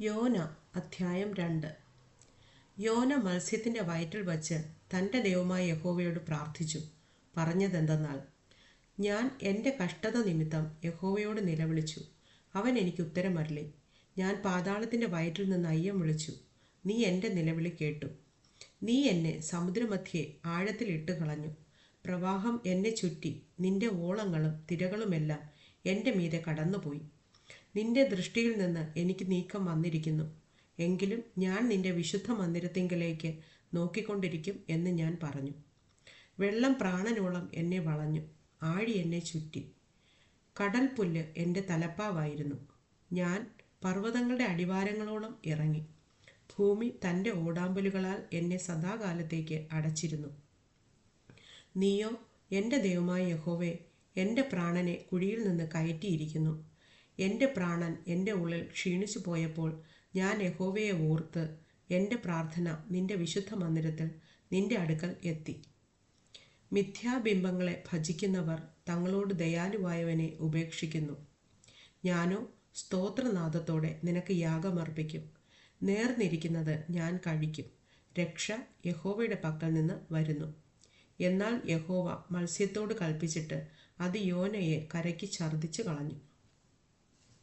യോന അധ്യായം രണ്ട്. യോന മത്സ്യത്തിന്റെ വയറ്റിൽ വച്ച് തന്റെ ദൈവമായ യഹോവയോട് പ്രാർത്ഥിച്ചു. പറഞ്ഞതെന്തെന്നാൽ ഞാൻ എന്റെ കഷ്ടത നിമിത്തം യഹോവയോട് നിലവിളിച്ചു. അവൻ എനിക്ക് ഉത്തരമരളി. ഞാൻ പാതാളത്തിന്റെ വയറ്റിൽ നിന്ന് അയ്യം വിളിച്ചു. നീ എന്റെ നിലവിളി കേട്ടു. നീ എന്നെ സമുദ്രമധ്യേ ആഴത്തിൽ ഇട്ട് കളഞ്ഞു പ്രവാഹം എന്നെ ചുറ്റി നിന്റെ ഓളങ്ങളും തിരകളുമെല്ലാം എന്റെ മീതെ കടന്നുപോയി. നിന്റെ ദൃഷ്ടിയിൽ നിന്ന് എനിക്ക് നീക്കം വന്നിരിക്കുന്നു. എങ്കിലും ഞാൻ നിന്റെ വിശുദ്ധ മന്ദിരത്തിങ്കലേക്ക് നോക്കിക്കൊണ്ടിരിക്കും എന്ന് ഞാൻ പറഞ്ഞു. വെള്ളം പ്രാണനോളം എന്നെ വളഞ്ഞു. ആഴി എന്നെ ചുറ്റി. കടൽ പുല്ല് എന്റെ തലപ്പാവായിരുന്നു. ഞാൻ പർവതങ്ങളുടെ അടിവാരങ്ങളോളം ഇറങ്ങി. ഭൂമി തന്റെ ഓടാമ്പലുകളാൽ എന്നെ സദാകാലത്തേക്ക് അടച്ചിരുന്നു. നീയോ എന്റെ ദൈവമായ യഹോവേ എന്റെ പ്രാണനെ കുഴിയിൽ നിന്ന് കയറ്റിയിരിക്കുന്നു. എന്റെ പ്രാണൻ എന്റെ ഉള്ളിൽ ക്ഷീണിച്ചു പോയപ്പോൾ ഞാൻ യഹോവയെ ഓർത്ത് എന്റെ പ്രാർത്ഥന നിന്റെ വിശുദ്ധ മന്ദിരത്തിൽ നിന്റെ അടുക്കൽ എത്തി. മിഥ്യാബിംബങ്ങളെ ഭജിക്കുന്നവർ തങ്ങളോട് ദയാലുവായവനെ ഉപേക്ഷിക്കുന്നു. ഞാനോ സ്തോത്രനാദത്തോടെ നിനക്ക് യാഗമർപ്പിക്കും. നേർന്നിരിക്കുന്നത് ഞാൻ കഴിക്കും. രക്ഷ യഹോവയുടെ പക്കൽ നിന്ന് വരുന്നു. എന്നാൽ യഹോവ മത്സ്യത്തോട് കൽപ്പിച്ചിട്ട് അത് യോനയെ കരയ്ക്ക് ഛർദ്ദിച്ചു കളഞ്ഞു.